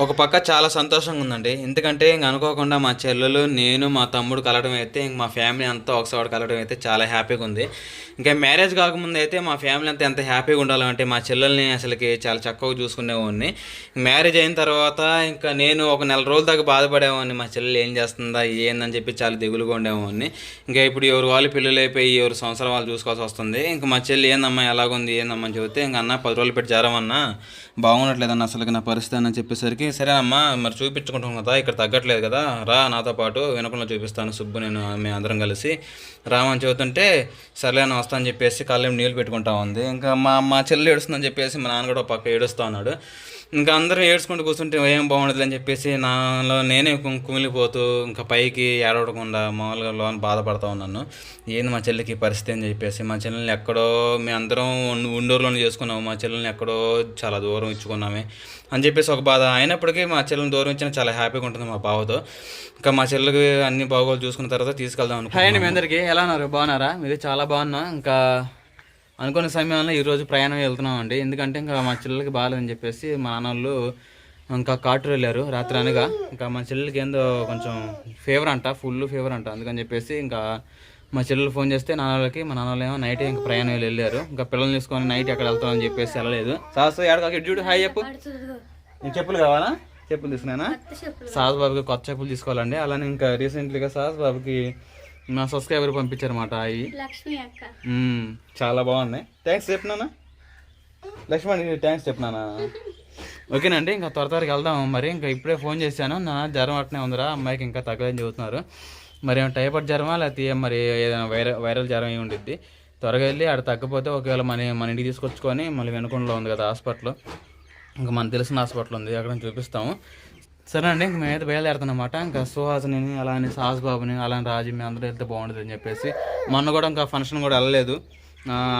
ఒక పక్క చాలా సంతోషంగా ఉందండి. ఎందుకంటే ఇంక అనుకోకుండా మా చెల్లెలు నేను మా తమ్ముడు కలవడం అయితే ఇంక మా ఫ్యామిలీ అంతా ఒకసారి కలవడం అయితే చాలా హ్యాపీగా ఉంది. ఇంకా మ్యారేజ్ కాకముందు అయితే మా ఫ్యామిలీ అంతా ఎంత హ్యాపీగా ఉండాలంటే మా చెల్లెల్ని అసలుకి చాలా చక్కగా చూసుకునేవాడిని. మ్యారేజ్ అయిన తర్వాత ఇంకా నేను ఒక నెల రోజుల దాకా బాధపడేవాడిని. మా చెల్లెలు ఏం చేస్తుందా ఏందని చెప్పి చాలా దిగులుగా ఉండేవాడిని. ఇంకా ఇప్పుడు ఎవరు వాళ్ళు పిల్లలు అయిపోయి ఎవరు సంవత్సరం వాళ్ళు చూసుకోవాల్సి వస్తుంది. ఇంకా మా చెల్లి ఏందమ్మా ఎలాగుంది? ఏందమ్మా? అని చెబితే ఇంకా అన్న పది రోజులు పెట్టి జరమన్నా బాగుండట్లేదన్న అసలు నా పరిస్థితి అని చెప్పేసరికి సరేనమ్మా మరి చూపించుకుంటాం కదా ఇక్కడ తగ్గట్లేదు కదా రా నాతో పాటు వెనకంలో చూపిస్తాను సుబ్బు నేను మేము అందరం కలిసి. రామని చదువుతుంటే సర్లే అని వస్తా అని చెప్పేసి కాళ్ళేం నీళ్ళు పెట్టుకుంటా ఉంది. ఇంకా మా మా చెల్లి ఏడుస్తుందని చెప్పేసి మా నాన్న కూడా పక్క ఏడుస్తా ఉన్నాడు. ఇంకా అందరూ ఏడ్చుకుంటూ కూర్చుంటే ఏం బాగుండదు అని చెప్పేసి నాలో నేనే కుమిలిపోతూ ఇంకా పైకి ఏడవకుండా మామూలుగా లోన్ బాధపడతా ఉన్నాను. ఏంది మా చెల్లికి పరిస్థితి అని చెప్పేసి మా చెల్లెల్ని ఎక్కడో మేము అందరం ఉండ- ఉండూరులోనే చేసుకున్నాము. మా చెల్లెల్ని ఎక్కడో చాలా దూరం ఇచ్చుకున్నామే అని చెప్పేసి ఒక బాధ అయినప్పటికీ మా చెల్లెల్ని దూరం ఇచ్చిన చాలా హ్యాపీగా ఉంటుంది మా బావతో. ఇంకా మా చెల్లెకి అన్ని బాగోలు చూసుకున్న తర్వాత తీసుకెళ్దాం అనుకుంటున్నాను మీ అందరికి. ఎలా ఉన్నారు? బాగున్నారా? మీరు చాలా బాగున్నా. ఇంకా అనుకున్న సమయంలో ఈరోజు ప్రయాణం వెళ్తున్నాం అండి ఎందుకంటే ఇంకా మా చెల్లెలకి బాగాలేదని చెప్పేసి మా నాన్నోళ్ళు ఇంకా కాటూరు వెళ్ళారు రాత్రి అనగా. ఇంకా మా చెల్లెలకి ఏందో కొంచెం ఫీవర్ అంట ఫుల్ ఫీవర్ అంట. అందుకని చెప్పేసి ఇంకా మా చెల్లెలు ఫోన్ చేస్తే నాన్నలకి మా నాన్నలు ఏమో నైట్ ఇంకా ప్రయాణం వెళ్ళి వెళ్ళారు. ఇంకా పిల్లల్ని తీసుకొని నైట్ ఎక్కడ వెళ్తామని చెప్పేసి వెళ్ళలేదు. సాసు ఏడకాకి చూడు హాయ్ చెప్పు. నీకు చెప్పులు కావాలా? చెప్పులు తీసుకున్నానా సాస్ బాబుకి కొత్త చెప్పులు తీసుకోవాలండి. అలానే ఇంకా రీసెంట్లీగా సాస్ బాబుకి నా సబ్స్క్రైబర్ పంపించారన్నమాట అవి చాలా బాగున్నాయి థ్యాంక్స్ చెప్పినానా లక్ష్మణ్ థ్యాంక్స్ చెప్పినానా ఓకేనండి ఇంకా త్వర త్వరగా వెళ్దాం. మరి ఇంకా ఇప్పుడే ఫోన్ చేశాను. నా జ్వరం అట్నే ఉందిరా అమ్మాయికి ఇంకా తగ్గదని చెబుతున్నారు. మరి ఏమైనా టైఫాయిడ్ జ్వరమా లేకపోతే మరి ఏదైనా వైరల్ వైరల్ జ్వరం ఏమి ఉండిద్ది? త్వరగా వెళ్ళి ఆడ తగ్గపోతే ఒకవేళ మన మన ఇంటికి తీసుకొచ్చుకొని మళ్ళీ వెనుకొండలో ఉంది కదా హాస్పిటల్. ఇంకా మనకు తెలిసిన హాస్పిటల్ ఉంది అక్కడ చూపిస్తాము. సరే అండి ఇంక మేమైతే బయలుదేరుతున్నమాట ఇంకా సుహాసిని అలానే సాహస్ బాబుని అలానే రాజు మీ అందరూ వెళ్తే బాగుంటుంది అని చెప్పేసి మొన్న కూడా ఇంకా ఫంక్షన్ కూడా వెళ్ళలేదు.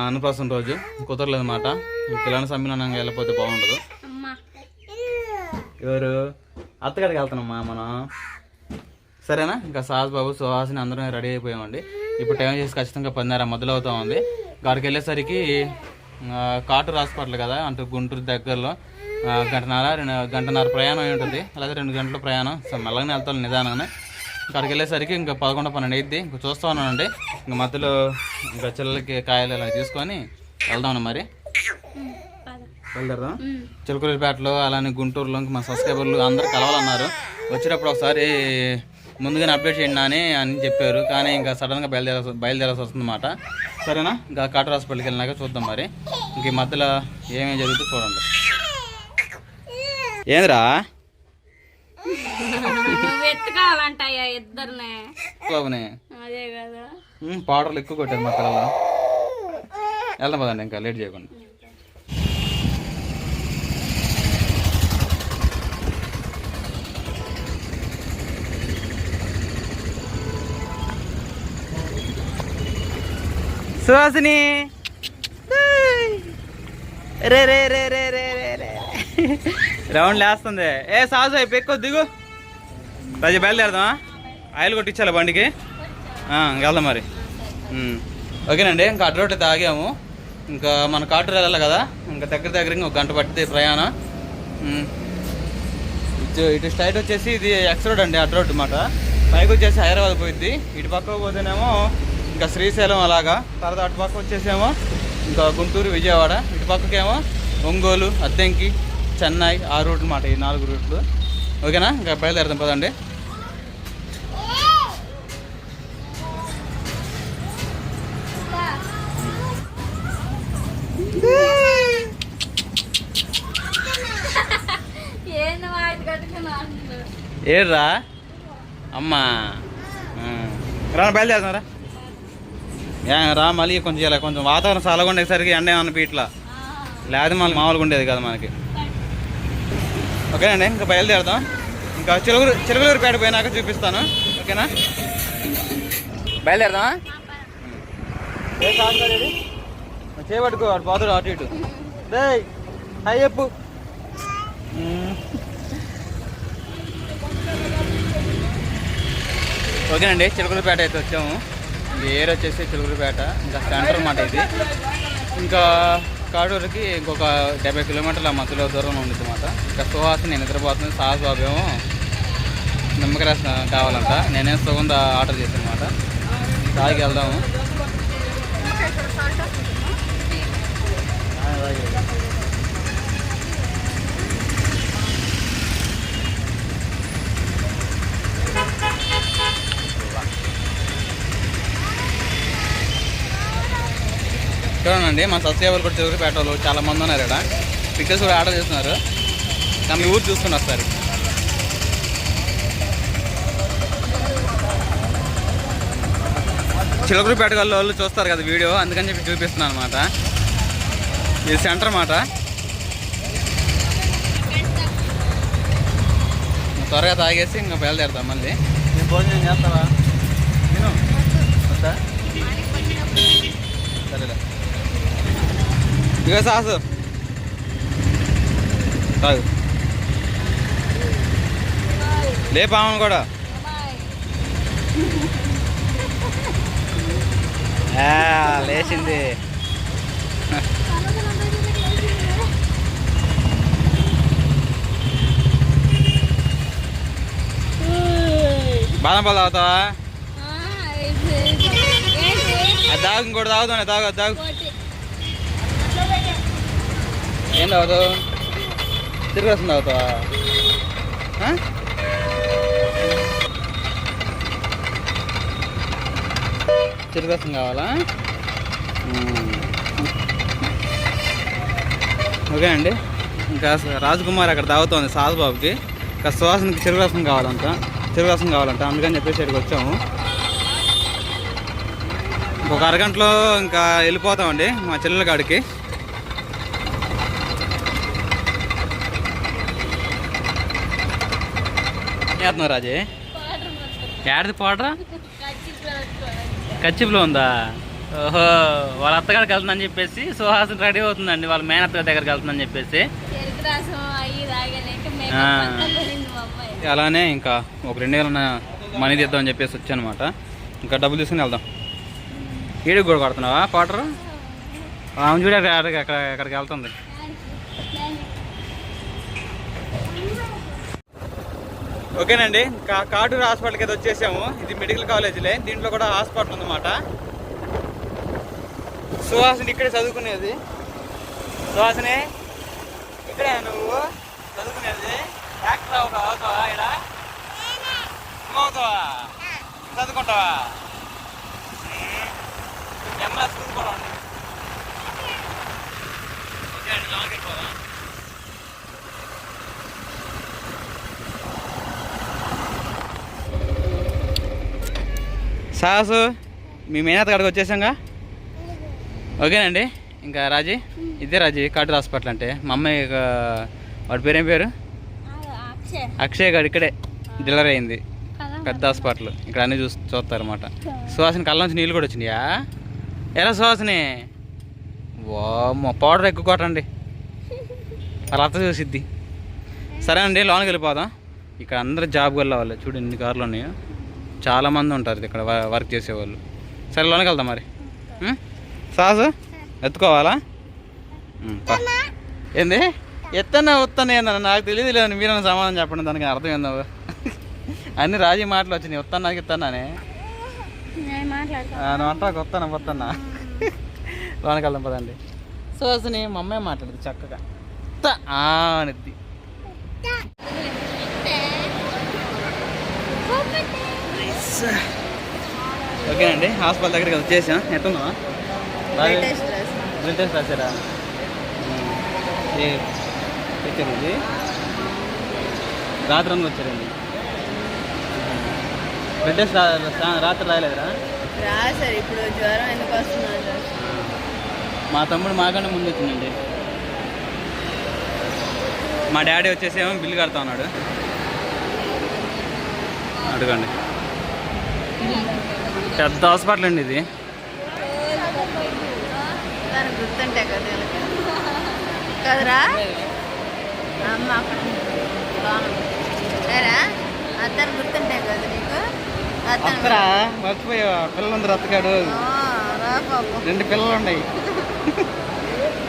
అన్నప్రాసం రోజు కుదరలేదు అనమాట పిల్లని సమ్మిళనంగా వెళ్ళిపోతే బాగుండదు. ఎవరు? అత్తగారికి వెళ్తున్నామ్మా మనం? సరేనా? ఇంకా సాహస్ బాబు సుహాసిని అందరం రెడీ అయిపోయామండి. ఇప్పుడు టైం చేసి ఖచ్చితంగా పదిన్నర మొదలవుతా ఉంది. అక్కడికి వెళ్ళేసరికి కాటు హాస్పిటల్ కదా అంటే గుంటూరు దగ్గరలో. గంటన్నర రెండు గంటన్నర ప్రయాణం అయి ఉంటుంది. అలాగే రెండు గంటల ప్రయాణం. సో మెల్లగానే వెళ్తాను నిదానంగానే అక్కడికి వెళ్ళేసరికి ఇంకా పదకొండు పన్నెండు అయింది ఇంకా చూస్తా ఉన్నానండి. ఇంకా మధ్యలో ఇంకా చిల్లలకి కాయలు ఇలా తీసుకొని వెళ్దాం మరి. పద బయలుదేరదాం చిలకలూరిపేటలో అలానే గుంటూరులో ఇంకా మా సబ్స్క్రైబర్లు అందరూ కలవాలన్నారు. వచ్చేటప్పుడు ఒకసారి ముందుగానే అప్డేట్ చేయండి అని అని చెప్పారు. కానీ ఇంకా సడన్గా బయలుదేరాల్సి బయలుదేరాల్సి వస్తుందన్నమాట. సరేనా? ఇంకా కాటర్ హాస్పిటల్కి వెళ్ళినాక చూద్దాం మరి. ఇంక ఈ మధ్యలో ఏమేమి జరుగుతుందో చూడండి. ఏంద్రా? నువ్వు ఎత్తుకోవాలంటాయా ఇద్దరినే. బాబునే అదే కదా. ఉమ్, పౌడర్లు ఎక్కువ కొట్టారు మా పిల్లలు వెళ్దాం పదండి ఇంకా లేట్ చేయకుండా. సుహాసిని. రే రే రే రే రే రే రే. రౌండ్ లేస్తుంది. ఏ సాజు అయిపోయి ఎక్కువ దిగు. రాజు బయలుదేరదామా? ఆయిల్ కొట్టించాలి బండికి? వెళ్దాం మరి. ఓకేనండి ఇంకా అటు రోడ్డు తాగాము. ఇంకా మన కాటూరు వెళ్ళాలి కదా? ఇంకా దగ్గర దగ్గర ఒక గంట పట్టింది ప్రయాణం. ఇటు ఇటు స్ట్రైట్ వచ్చేసి ఇది ఎక్స్ రోడ్ అండి అటు రోడ్ మాట పైకి వచ్చేసి హైదరాబాద్ పోయిద్ది. ఇటు పక్క పోతేనేమో ఇంకా శ్రీశైలం అలాగా. తర్వాత అటు పక్క వచ్చేసేమో ఇంకా గుంటూరు విజయవాడ. ఇటు పక్కకేమో ఒంగోలు అద్దెంకి చెన్నై ఆ రూట్లు మాట ఈ నాలుగు రూట్లు. ఓకేనా? ఇంకా బయలుదేరుతాం పదండి. ఏడ్రా? అమ్మా. రా బయలుదేరుతాం రా ఏ, రా మళ్ళీ కొంచెం ఇలా కొంచెం వాతావరణం చల్లగా ఉండేసరికి ఎండ ఏమన్నా పీట్లా? లేదా మళ్ళీ మామూలుగా ఉండేది కదా మనకి. ఓకేనండి ఇంకా బయలుదేరుతాం ఇంకా చిలుగురు చిలుగులూరుపేట పోయినాక చూపిస్తాను. ఓకేనా? బయలుదేరదామా? చేపట్టుకో అటు పోతాడు అటు ఇటు. డే హాయ్ చెప్పు. ఓకేనండి చిలుకలపేట అయితే వచ్చాము. ఈ ఏరియా వచ్చేసి చిలుకలపేట ఇంకా సెంటర్ అన్నమాట ఇది. ఇంకా కాడూరుకి ఇంకొక డెబ్బై కిలోమీటర్ల మధ్యలో దూరంలో ఉంది అన్నమాట ఇంకా సుహాస్ నేను నిద్రపోతుంది సాహస్ బాబు ఏమో నిమ్మకాయ రసం కావాలంట. నేనే సుగంధ ఆర్డర్ చేశాను అనమాట తాగి వెళ్దాము. చూడండి మా సబ్స్క్రైబర్ కూడా చివరికి పెట్టాలి చాలా మంది ఉన్నారు ఇక్కడ. పిక్చర్స్ కూడా ఆర్డర్ చేస్తున్నారు. కానీ ఊరు చూసుకుని వస్తారు చిలకలపేట గల్ల వాళ్ళు చూస్తారు కదా వీడియో అందుకని చెప్పి చూపిస్తున్నాను అనమాట ఇది సెంటర్ మాట త్వరగా తాగేసి ఇంకా బయలుదేరుతాం మళ్ళీ. నేను భోజనం చేస్తావా? నేను సరేలే. ఇక సాసు తాగు లేపామని కూడా ఆ, లేచింది బాదం పాలు తాగుతావా అది తాగు ఇంకోటి తాగుతాను తాగు తాగు ఏం తాగుతావు తిరిగి వస్తుంది తాగుతావా తిరిగి వస్తుంది కావాలా ఓకే అండి. ఇంకా రాజకుమార్ అక్కడ తాగుతోంది సాధుబాబుకి. ఇంకా సువాసనకి చెరుకు కావాలంట. చెరుకు కావాలంట. అందుకని చెప్పేసి ఇక్కడికి వచ్చాము. ఒక అరగంటలో ఇంకా వెళ్ళిపోతామండి మా చెల్లెల కాడికి. చేస్తున్నావు రాజే? ఏడది పౌడరా? కచ్చిపులో ఉందా? ఓహో వాళ్ళ అత్తగారికి వెళ్తుందని చెప్పేసి సుహాసన్ రెడీ అవుతుందండి. వాళ్ళ మేనత్త దగ్గరికి వెళ్తుందని చెప్పేసి. అలానే ఇంకా ఒక రెండు వేలు మనీ తీద్దామని చెప్పేసి వచ్చానమాట. ఇంకా డబ్బులు తీసుకుని వెళ్దాం. ఈడికి కూడా కొడుతున్నావా పాటరు ఆమె చూడ అక్కడికి అక్కడ వెళ్తుంది. ఓకేనండి. కా కాటూరు హాస్పిటల్కి అయితే వచ్చేసాము. ఇది మెడికల్ కాలేజీలే. దీంట్లో కూడా హాస్పిటల్ ఉందన్నమాట. సుహాసిని ఇక్కడే చదువుకునేది. సుహాసిని ఇక్కడే నువ్వు చదువుకునేది. డాక్టర్ అవుతావా? అవుతావా? ఇక్కడ అవుతావా? చదువుకుంటావా? ఎంఎస్ స్కూల్ కూడా ఉంది. ఓకే అండి లాంగ్ వెళ్ళిపోదాం సాహసు మీ మేనత్ కాడికి వచ్చేసాంగా? ఓకేనండి. ఇంకా రాజీ? ఇదే రాజీ కాటూర్ హాస్పిటల్ అంటే. మా అమ్మాయి వాడి పేరేం పేరు? అక్షయ్ గారు ఇక్కడే డెలివరీ అయింది. పెద్ద హాస్పిటల్. ఇక్కడ అన్నీ చూసి చూస్తారు అనమాట సుహాసిని కళ్ళ నుంచి నీళ్ళు కూడా వచ్చినాయా? ఎలా సుహాసిని? వామ్మో పౌడర్ ఎక్కువ కొట్టండి. వాళ్ళ అత్త చూసిద్ది. సరే అండి లోనికి వెళ్ళిపోదాం. ఇక్కడ అందరూ జాబ్కి వెళ్ళేవాళ్ళు చూడు ఎన్ని కార్లు ఉన్నాయో. చాలా మంది ఉంటారు ఇక్కడ వర్క్ చేసేవాళ్ళు. సరే లోనికి వెళ్దాం మరి? సాసు ఎత్తుకోవాలా. ఏంది? ఎత్తనా వస్తాను ఏందన్న నాకు తెలియదు లేదు మీరు సమాధానం చెప్పండి దానికి అర్థం ఏందో. అన్ని రాజీ మాటలు వచ్చినాయి. వస్తాను నాకు ఇస్తానే అంటా వస్తాను వస్తానా లోనికి వెళ్దాం పదండి. సోసని మా అమ్మాయి మాట్లాడుతుంది చక్కగా. అనిద్ది. ఓకేనండి హాస్పిటల్ దగ్గరికి వచ్చేసాం. ఎట్టున్నావా బ్లడ్ టెస్ట్ రాశారా వచ్చారు ఇది రాత్రి అంతా వచ్చారండి. బ్లడ్ టెస్ట్ రాత్రి రాయలేదురా? రాశారు ఇప్పుడు జ్వరం ఎందుకు వస్తుందంట మా తమ్ముడు మాకన్నా ముందు వచ్చిందండి. మా డాడీ వచ్చేసి ఏమో బిల్లు కడతా ఉన్నాడు. అడగండి. పెద్ద హాస్పిటల్ అండి ఇది. గుర్తుంటే కదా. కదరా? అమ్మ అతను గుర్తుంటాయి కదా నీకు? అతను అత్తరా? మర్చిపోయా పిల్లలందరూ అత్తగాడు. ఆ, రా బాబు రెండు పిల్లలు ఉన్నాయి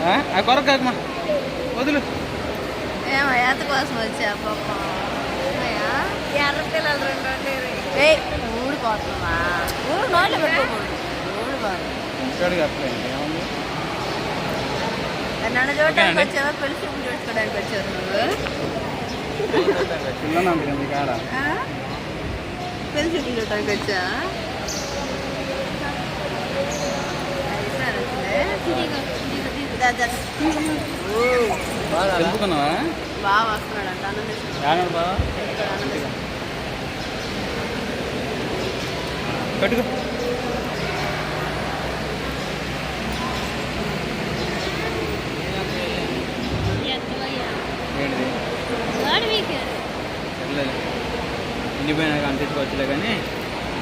ఆ? కొరకు కాకమా? వదులు. ఏమో ఏత కోసం వచ్చా పాప. ఎర్ర పిల్లలు రెండు ఊడిపోతుందా ఊరు నోట్లో పెట్టుకోకూడదు అట్లేదు ఏముంది నన్ను ఓకేనండి. వచ్చావా పెళ్ళి చూపులు చూసుకోవడానికి వచ్చావు నువ్వు? పెళ్ళి చూపులు చూడడానికి వచ్చా బాగా వస్తున్నాడు అంట అన్నం తీసుకున్నాడు. ఏమన్నా బావా అన్నం తీసుకున్నాడు. కట్టుకో. ఇండిపోయినాక అంటించుకోవచ్చులే కానీ.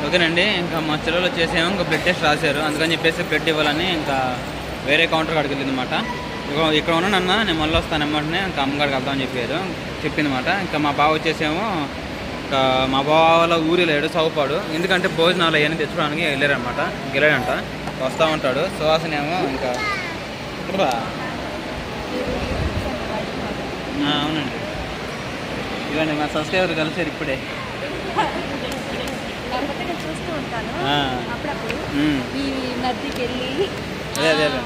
ఓకేనండి ఇంకా మా చెల్లెలు వచ్చేసేమో ఇంకా బ్లడ్ టెస్ట్ రాశారు. అందుకని చెప్పేసి బ్లడ్ ఇవ్వాలని ఇంకా వేరే కౌంటర్ కాడికి అనమాట ఇక్కడ ఉన్నానన్నా నేను మళ్ళీ వస్తాను అమ్మటనే ఇంకా అమ్మగారికి వెళ్దామని చెప్పారు. చెప్పిందన్నమాట. ఇంకా మా బావ వచ్చేసేమో మా బావ వాళ్ళ ఊరి లేడు చౌపాడు. ఎందుకంటే భోజనాలు అవన్నీ తెచ్చుకోవడానికి వెళ్ళారనమాట వెళ్ళాడంట. వస్తూ ఉంటాడు. సువాసన ఏమో ఇంకా అవునండి. ఇవ్వండి మా సబ్స్క్రైబర్ కలిసారు ఇప్పుడే. చూస్తూ ఉంటాను. అప్పుడప్పుడు. ఈ నదికి వెళ్ళి అదే అదే అదే.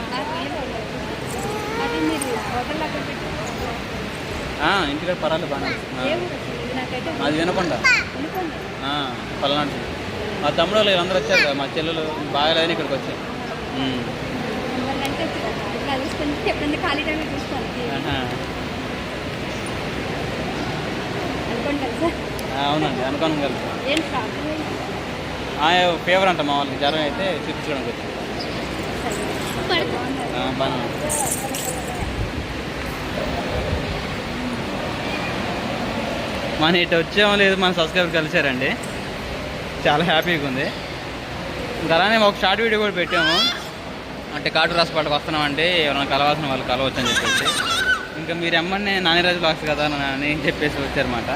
మీరు పర్వాలేదు బాగా అది వినకుండా? పల్నాడు మా తమ్ముడు వాళ్ళు అందరూ వచ్చారు కదా మా చెల్లెలు బాగాలేదని ఇక్కడికి వచ్చారు. అవునండి అనుకోను కలిసి ఫేవర్ అంట మా వాళ్ళకి. జ్వరం అయితే చూపించడానికి వచ్చాను ఆ, బాగానే ఉంది. మన ఇటు వచ్చామో లేదు మన సబ్స్క్రైబర్ కలిసారండి చాలా హ్యాపీగా ఉంది. ఇంకా అలానే ఒక షార్ట్ వీడియో కూడా పెట్టాము. అంటే కాటు హాస్పిటల్కి వస్తున్నామంటే ఎవరైనా కలవాల్సిన వాళ్ళు కలవచ్చు అని చెప్పేసి. ఇంకా మీరు ఎమ్మన్నే నానిరాజు బాక్స్ కదా అని చెప్పేసి వచ్చారన్నమాట.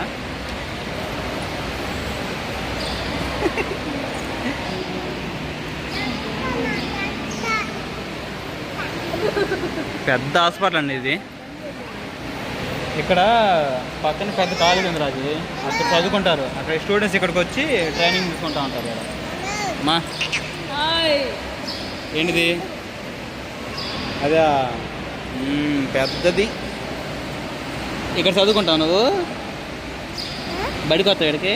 పెద్ద హాస్పిటల్ అండి ఇది. ఇక్కడ పక్కన పెద్ద కాలేజ్ ఉంది రాజు. అక్కడ చదువుకుంటారు. అక్కడ స్టూడెంట్స్ ఇక్కడికి వచ్చి ట్రైనింగ్ తీసుకుంటా ఉంటారు ఇక్కడ. మా ఏంటిది? అదే. పెద్దది. ఇక్కడ చదువుకుంటావు నువ్వు? బడికి వస్తావు ఇక్కడికి?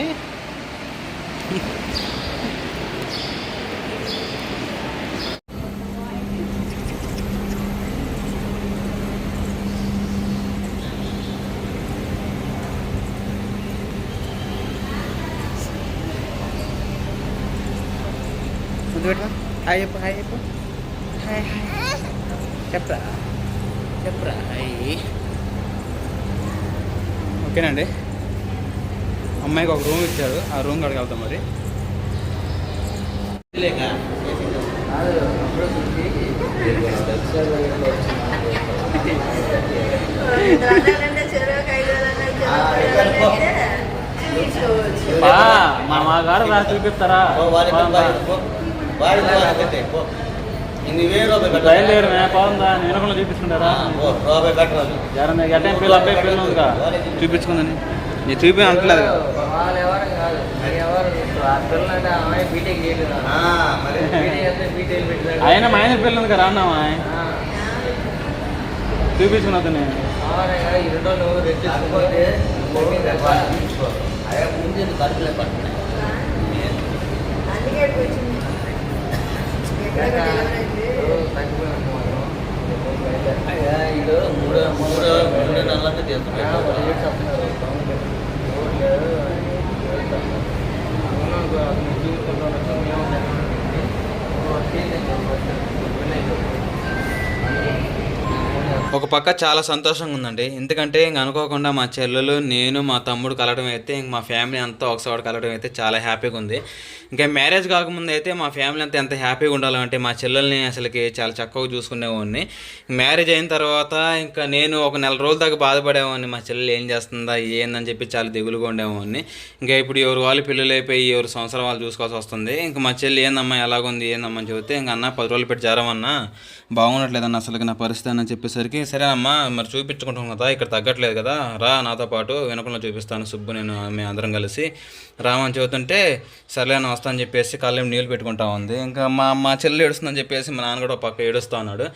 పెట్టరా హాయ్ చెప్పు హాయ్ చెప్పు. Hi hi. చెప్పరా? చెప్పరా? హాయ్. ఓకేనండి. అమ్మాయికి ఒక రూమ్ ఇచ్చారు. ఆ రూమ్ కాడికి వెళ్తాం మరి. మా మా గారు రా బయలుదేరమే బాగుందా నేను ఎట్టే అబ్బాయి పిల్ల ఉందిగా. చూపించుకుందని. నీ చూపి అంటలేదు పిల్లలు ఆయన మా ఆయన పిల్ల ఉంది కదా అన్నావా చూపించుకున్న అతని ఈ మూడు మూడు మూడు నెలలకి ఒక పక్క చాలా సంతోషంగా ఉందండి. ఎందుకంటే ఇంక అనుకోకుండా మా చెల్లెలు నేను మా తమ్ముడు కలవడం అయితే ఇంక మా ఫ్యామిలీ అంతా ఒకసారి కలవడం అయితే చాలా హ్యాపీగా ఉంది. ఇంకా మ్యారేజ్ కాకముందు అయితే మా ఫ్యామిలీ అంతా ఎంత హ్యాపీగా ఉండాలంటే మా చెల్లెల్ని అసలుకి చాలా చక్కగా చూసుకునేవాడిని. మ్యారేజ్ అయిన తర్వాత ఇంకా నేను ఒక నెల రోజుల దాకా బాధపడేవాడిని. మా చెల్లెలు ఏం చేస్తుందా ఏందని చెప్పి చాలా దిగులుగా ఉండేవాడిని. ఇంకా ఇప్పుడు ఎవరు వాళ్ళు పిల్లలు అయిపోయి ఎవరు సంవత్సరం వాళ్ళు చూసుకోవాల్సి వస్తుంది. ఇంకా మా చెల్లి ఏందమ్మా ఎలాగుంది? ఏందమ్మా? అని చెబితే ఇంకా అన్న పది రోజులు పెట్టి జరమన్నా. బాగుండట్లేదన్న అసలు నా పరిస్థితి అని చెప్పేసరికి సరేనమ్మా మరి చూపించుకుంటాం కదా ఇక్కడ తగ్గట్లేదు కదా రా నాతో పాటు వెనకంలో చూపిస్తాను సుబ్బు నేను మేము అందరం కలిసి. రామని చదువుతుంటే సర్లే అన్న వస్తా అని చెప్పేసి కళ్ళేం నీళ్ళు పెట్టుకుంటా ఉంది. ఇంకా మా మా చెల్లి ఏడుస్తుందని చెప్పేసి మా నాన్న కూడా పక్క ఏడుస్తా ఉన్నాడు.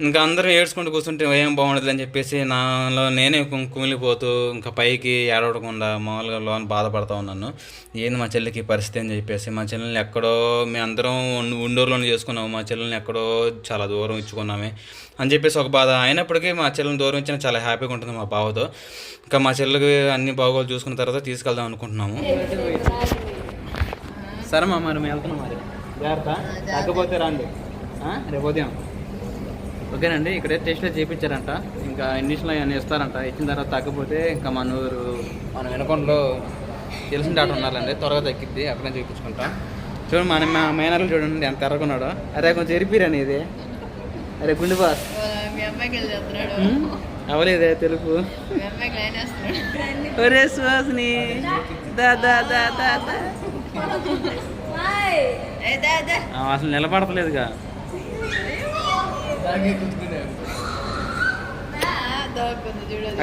ఇంకా అందరం ఏడ్చుకుంటూ కూర్చుంటే ఏం బాగుండదు అని చెప్పేసి నాలో నేనే కుమిలిపోతూ ఇంకా పైకి ఏడవకుండా మామూలుగా లోన్ బాధపడతా ఉన్నాను. ఏంది మా చెల్లికి ఈ పరిస్థితి అని చెప్పేసి మా చెల్లెల్ని ఎక్కడో మేము అందరం ఉండ- ఉండూరులోనే చేసుకున్నాము. మా చెల్లెల్ని ఎక్కడో చాలా దూరం ఇచ్చుకున్నామే అని చెప్పేసి ఒక బాధ అయినప్పటికీ మా చెల్లెని దూరం ఇచ్చిన చాలా హ్యాపీగా ఉంటుంది మా బావతో. ఇంకా మా చెల్లికి అన్ని బాగోలు చూసుకున్న తర్వాత తీసుకెళ్దాం అనుకుంటున్నాము. సరే మా మరి మేము వెళ్తున్నాం మరి. జాగ్రత్త. తగ్గపోతే రండి. ఆ, రేపు ఉదయం. ఓకేనండి ఇక్కడే టెస్ట్లో చేయించారంట ఇంకా ఇండిషన్లో అవన్నీ ఇస్తారంట. ఇచ్చిన తర్వాత తగ్గపోతే ఇంకా మన ఊరు మన వెనకొండలో తెలిసిన డాక్టర్ ఉన్నారండి త్వరగా తగ్గిద్ది అక్కడే చూపించుకుంటాం. చూడండి మన మా మేనర్లు చూడండి ఎంత ఎర్రకున్నాడు అరే కొంచెం ఎరిపిరని ఇది అరే గుండె బాస్. అవలేదే తెలుపు. ఒరే సుహాసిని. అసలు నిలబడతలేదుగా.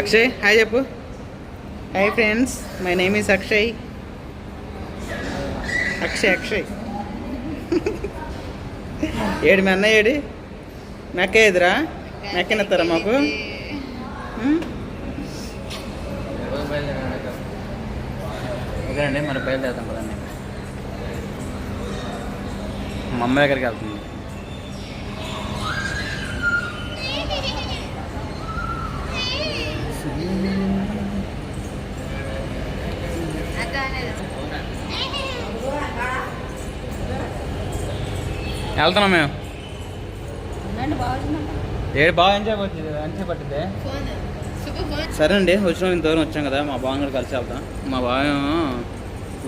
అక్షయ్ హాయ్ చెప్పు. Hi friends my name is Akshay. Akshay Akshay. ఏడు మీ అన్నయ్య ఏడి? మెక్క ఎదురా? మెక్కనెత్తారా మాకు? మన బయలుదేరుతాం కదండి మా అమ్మ దగ్గరికి వెళ్తుంది. వెళ్తున్నాం మేము. ఏడు బాగా ఎంజాయ్ పట్టింది ఎంజాయ్ పట్టింది సరే అండి వచ్చిన ఇంత దూరం వచ్చాం కదా మా కూడా కలిసి వెళ్తాం మా బావ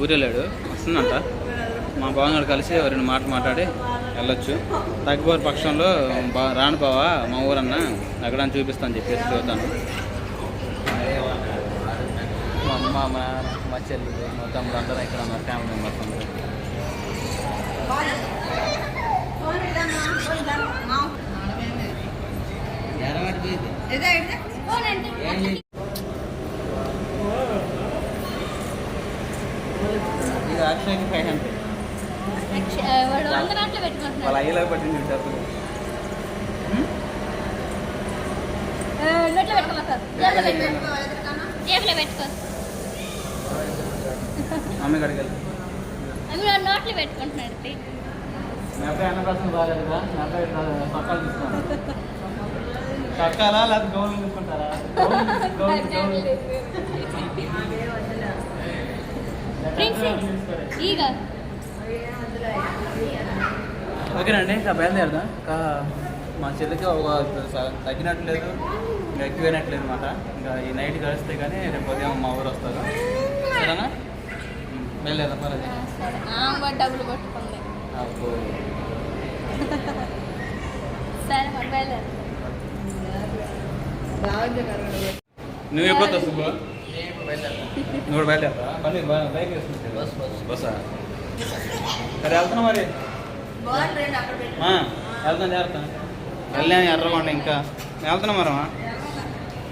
ఊరు వెళ్ళాడు వస్తుందంట. మా కూడా కలిసి రెండు మాటలు మాట్లాడి వెళ్ళొచ్చు. తగ్గిపోరు పక్షంలో బా రాను బావా మా ఊరన్న అక్కడ చూపిస్తాను చెప్పేసి చూద్దాను. మా అమ్మ మా మా చెల్లి మా తమ్ముడు అందరం ఇక్కడ ఉన్నారు ఫ్యామిలీ మెంబర్స్ అందరూ. ఇదే అక్షయకి ఫైవ్ హండ్రెడ్ వాళ్ళ అయ్యేలాగా పట్టింది డబ్బులు అవి వాడు నోట్లో పెట్టుకుంటున్నాడు అబ్బాయి అన్నప్రాసం బాగాలేదు పక్కాలు తీసుకుంటారా? ఈగ ఓకేనండి ఇంకా బయలుదేరదాం. ఇంకా మా చెల్లికి ఒక తగ్గినట్లేదు ఇంకా ఎక్కువైనట్లేదు అనమాట ఇంకా ఈ నైట్ కలిస్తే కానీ రేపు ఉదయం మా ఊరు వస్తారు. సరేనా? ఆ, వాడు డబ్బులు కొట్టుకుంది. సరే బయలుదేరు. కరోనా నువ్వు ఎప్పుడు వస్తావు సుబ్బు నువ్వు కూడా బయలుదేరతా బండి బ- బైక్ వేసుకుంటే బస్ బస్. బస్సా? సరే వెళ్తున్నా మరి? వెళ్తాం జాగ్రత్త. వెళ్ళాను ఎర్రగొండ ఇంకా. వెళ్తున్నాం మరో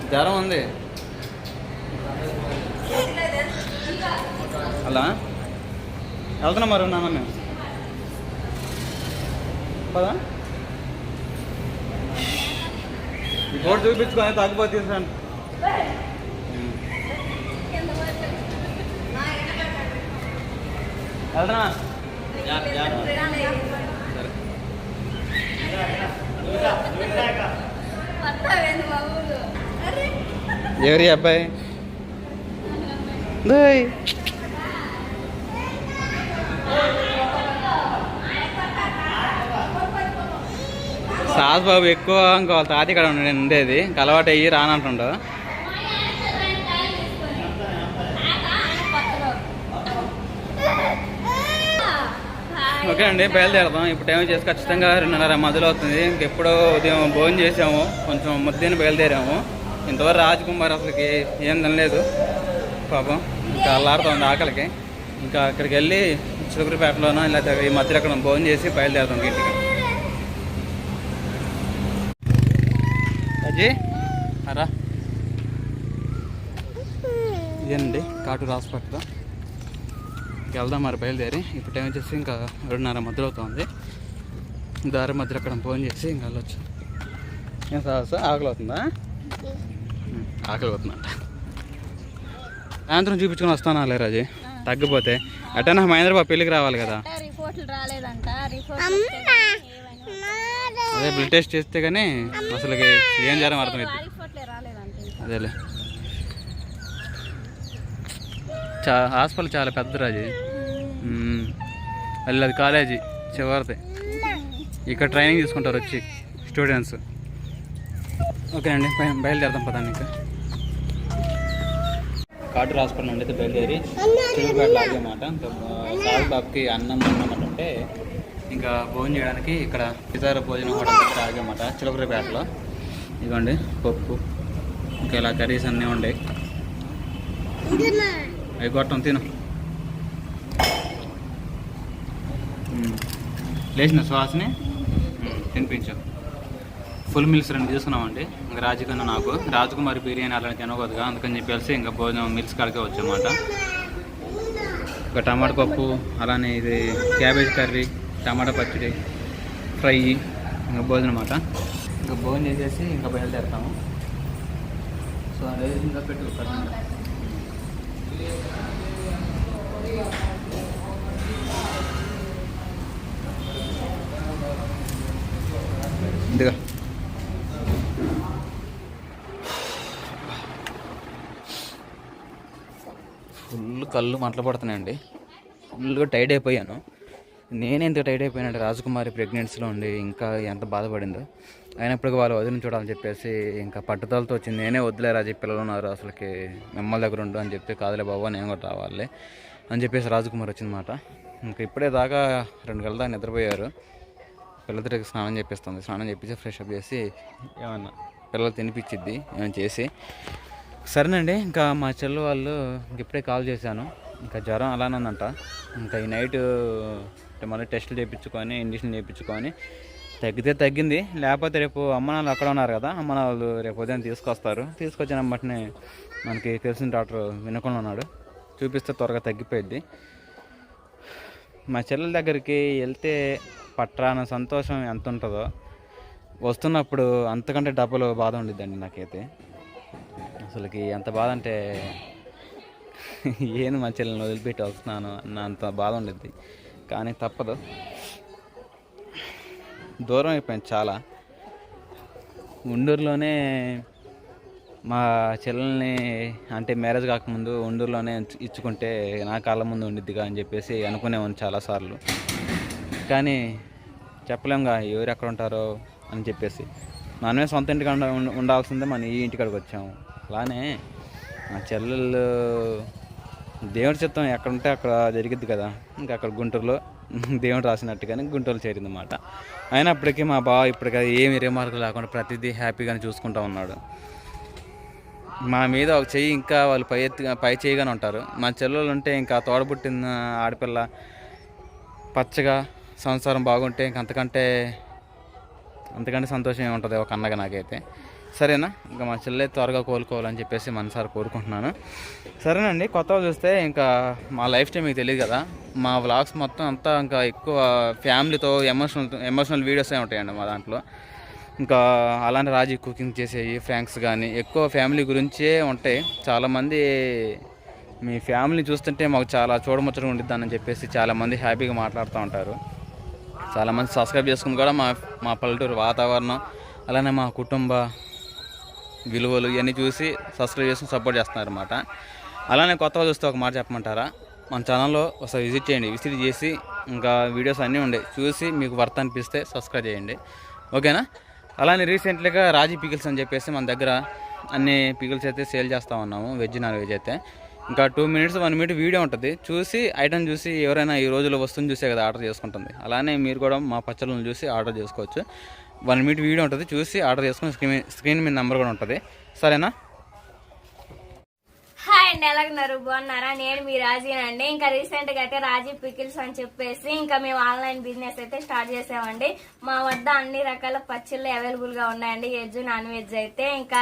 జ్వరం ఉంది. అలా వెళ్తున్నాం మరో నాన్న మేము పదా? ఈ బోర్డు చూపించుకొని తగ్గిపోతే తీసుకురండి వెళ్తున్నా ఎవరి అబ్బాయి? దోయ్ సాస్ బాబు ఎక్కువ ఇంకో తాతి తాత ఇక్కడ ఉండేది. అలవాటు అయ్యి రానంటుండు. ఓకే అండి బయలుదేరదాం. ఇప్పుడు టైం చేసి ఖచ్చితంగా రెండున్నర మధ్యలో అవుతుంది. ఇంకెప్పుడో ఉదయం భోజనం చేసాము. కొంచెం ముద్దని బయలుదేరాము. ఇంతవరకు రాజ్ కుమార్ అసలుకి ఏం తినలేదు. పాపం ఇంకా అల్లాడుతుంది ఆకలికి. ఇంకా అక్కడికి వెళ్ళి చిలుకూరుపేటలోనో లేకపోతే ఈ మధ్యలో అక్కడ భోజనం చేసి బయలుదేరదాం ఇంటికి. రాజీ రా ఇదేనండి కాటూరు హాస్పిటల్ ఇంక వెళ్దాం మరి బయలుదేరి. ఇప్పుడు టైం వచ్చేసి ఇంకా రెండున్నర మధ్యలో అవుతుంది. దారి మధ్యలో అక్కడ ఫోన్ చేసి ఇంకా వెళ్ళొచ్చు. ఏం సార్ సార్ ఆకలి అవుతుందా? ఆకలి అవుతుందంట. సాయంత్రం చూపించుకొని వస్తానా లే రాజీ? తగ్గిపోతే. అట్టనా మహేంద్రబాబు పెళ్ళికి రావాలి కదా. రిపోర్ట్లు రాలేదంట రిపోర్ట్ అదే బ్లడ్ టెస్ట్ చేస్తే కానీ అసలుకి ఏం జ్వరం అర్థమైంది అదేలే. చా హాస్పిటల్ చాలా పెద్ద రాజు మళ్ళీ అది కాలేజీ చివరిది. ఇక్కడ ట్రైనింగ్ తీసుకుంటారు వచ్చి స్టూడెంట్స్. ఓకే అండి బయలుదేరదాం పదండి ఇంకా. కాటూరు హాస్పిటల్ నుండి అయితే బయలుదేరి చిలుగుపేట లాగేమాట ఇంకా బాబుకి అన్నం అన్నమాట అంటే ఇంకా భోజనం చేయడానికి ఇక్కడ ఇతర భోజనం హోటల్ దగ్గర ఆగామాట చిలుకూరుపేటలో. ఇదిగోండి పప్పు. ఇంకా ఇలా కర్రీస్ అన్నీ ఉండే. అవి కొట్టం తిను. లేచిన శ్వాసని. తినిపించు. ఫుల్ మిల్స్ రెండు తీసుకున్నామండి. ఇంకా రాజుకన్నా నాకు. రాజకుమారి బిర్యానీ అలాంటి తినకూడదుగా. అందుకని చెప్పేసి ఇంకా భోజనం మిల్స్ కాడికే వచ్చామాట. ఒక టమాటా పప్పు అలానే ఇది క్యాబేజ్ కర్రీ. టమాటా పచ్చడి ఫ్రై ఇంకా భోజనం అన్నమాట ఇంకా భోజనం చేసేసి ఇంకా బయలుదేరుతాము. సో అదే ఇంకా పెట్టు కదండి. ఫుల్ కళ్ళు మంటలు పడుతున్నాయండి. ఫుల్గా టైట్ అయిపోయాను. నేను ఎంత టైట్ అయిపోయినట్టు రాజకుమారి ప్రెగ్నెన్సీలో ఉండి ఇంకా ఎంత బాధపడిందో. అయినప్పటికీ వాళ్ళు వదిలిన చూడాలని చెప్పేసి ఇంకా పట్టుదలతో వచ్చింది. నేనే వదిలేరా రాజు పిల్లలు ఉన్నారు అసలుకి. మిమ్మల్ని దగ్గర ఉండు అని చెప్పి కాదులే బాబా నేను కూడా రావాలి అని చెప్పేసి రాజకుమార్ వచ్చిందన్నమాట. ఇంకా ఇప్పుడే దాకా రెండు గంటల దాకా నిద్రపోయారు. పిల్లలకి స్నానం చేపిస్తుంది. స్నానం చేపించి ఫ్రెష్ అప్ చేసి ఏమన్నా పిల్లలు తినిపించిద్ది ఏమైనా చేసి. సరేనండి ఇంకా మా చెల్లు వాళ్ళు ఇంక ఇప్పుడే కాల్ చేశాను. ఇంకా జ్వరం అలానందంట ఇంకా ఈ నైట్ మళ్ళీ టెస్టులు చేయించుకొని ఇంజక్షన్లు చేయించుకొని. తగ్గితే తగ్గింది. లేకపోతే రేపు అమ్మ అక్కడ ఉన్నారు కదా అమ్మ వాళ్ళు రేపు ఉదయం తీసుకొస్తారు. తీసుకొచ్చిన వెంటనే మనకి తెలిసిన డాక్టర్ వినకుండా ఉన్నాడు. చూపిస్తే త్వరగా తగ్గిపోయిద్ది. మా చెల్లెల దగ్గరికి వెళ్తే పట్రాన సంతోషం ఎంత ఉంటుందో. వస్తున్నప్పుడు అంతకంటే డబ్బులు బాధ ఉండిద్దండి నాకైతే. అసలుకి ఎంత బాధ అంటే ఏంది మా చెల్లెని వదిలిపెట్టి వస్తున్నాను అన్న అంత బాధ ఉండిద్ది. కానీ తప్పదు. దూరం అయిపోయింది చాలా. ఉండూరులోనే మా చెల్లెల్ని అంటే మ్యారేజ్ కాకముందు ఉండూరులోనే ఇచ్చుకుంటే నా కాళ్ళ ముందు ఉండిద్దిగా అని చెప్పేసి అనుకునేవాను చాలాసార్లు కానీ చెప్పలేముగా ఎవరు ఎక్కడ ఉంటారో అని చెప్పేసి. మనమే సొంత ఇంటికి ఉండాల్సిందే మనం ఈ ఇంటికాడికి వచ్చాము. అలానే మా చెల్లెళ్ళు దేవుడి చిత్తం ఎక్కడ ఉంటే అక్కడ జరిగిద్ది కదా. ఇంకా అక్కడ గుంటూరులో దేవుడు రాసినట్టుగానే గుంటూరులో చేరిందన్నమాట. అయినప్పటికీ మా బావ ఇప్పటికీ ఏమి రిమార్క్ లేకుండా ప్రతిదీ హ్యాపీగానే చూసుకుంటా ఉన్నాడు. మా మీద ఒక చెయ్యి ఇంకా వాళ్ళు పై ఎత్తి పై చేయగానే ఉంటారు. మా చెల్లెలు ఉంటే ఇంకా తోడబుట్టిన ఆడపిల్ల పచ్చగా సంసారం బాగుంటే ఇంక అంతకంటే అంతకంటే సంతోషం ఏముంటుంది ఒక అన్నగా నాకైతే. సరేనా? ఇంకా మా చెల్లె త్వరగా కోలుకోవాలని చెప్పేసి మనసారి కోరుకుంటున్నాను. సరేనండి కొత్తగా చూస్తే ఇంకా మా లైఫ్ స్టైల్ మీకు తెలియదు కదా. మా వ్లాగ్స్ మొత్తం అంతా ఇంకా ఎక్కువ ఫ్యామిలీతో ఎమోషనల్ ఎమోషనల్ వీడియోసే ఉంటాయండి మా దాంట్లో. ఇంకా అలానే రాజీ కుకింగ్ చేసేవి ఫ్రాంక్స్ కానీ ఎక్కువ ఫ్యామిలీ గురించే ఉంటాయి. చాలామంది మీ ఫ్యామిలీ చూస్తుంటే మాకు చాలా చూడముచ్చటగా ఉండిద్దానని చెప్పేసి చాలామంది హ్యాపీగా మాట్లాడుతూ ఉంటారు. చాలామంది సబ్స్క్రైబ్ చేసుకుని కూడా మా మా పల్లెటూరు వాతావరణం అలానే మా కుటుంబ విలువలు ఇవన్నీ చూసి సబ్స్క్రైబ్ చేసుకుని సపోర్ట్ చేస్తున్నారు అనమాట అలానే కొత్తగా చూస్తే ఒక మాట చెప్పమంటారా? మన ఛానల్లో ఒకసారి విజిట్ చేయండి. విజిట్ చేసి ఇంకా వీడియోస్ అన్నీ ఉండే. చూసి మీకు వర్త్ అనిపిస్తే సబ్స్క్రైబ్ చేయండి. ఓకేనా? అలానే రీసెంట్లీగా రాజీ పికిల్స్ అని చెప్పేసి మన దగ్గర అన్ని పికిల్స్ అయితే సేల్ చేస్తూ ఉన్నాము. వెజ్ నాన్ వెజ్ అయితే. ఇంకా two minutes one minute video ఉంటుంది. చూసి ఐటమ్ చూసి ఎవరైనా ఈ రోజులో వస్తుంది చూసే కదా ఆర్డర్ చేసుకుంటుంది. అలానే మీరు కూడా మా పచ్చళ్ళను చూసి ఆర్డర్ చేసుకోవచ్చు. వన్ మినిట్ వీడియో ఉంటుంది. చూసి ఆర్డర్ చేసుకుని స్క్రీన్ స్క్రీన్ మీద నెంబర్ కూడా ఉంటుంది. సరేనా? హాయ్ అండి ఎలాగున్నారు? బాగున్నారా? నేను మీ రాజీనండి. ఇంకా రీసెంట్గా అయితే రాజీ పికిల్స్ అని చెప్పేసి ఇంకా మేము ఆన్లైన్ బిజినెస్ అయితే స్టార్ట్ చేసామండి. మా వద్ద అన్ని రకాల పచ్చళ్ళు అవైలబుల్గా ఉన్నాయండి. వెజ్ నాన్ వెజ్ అయితే ఇంకా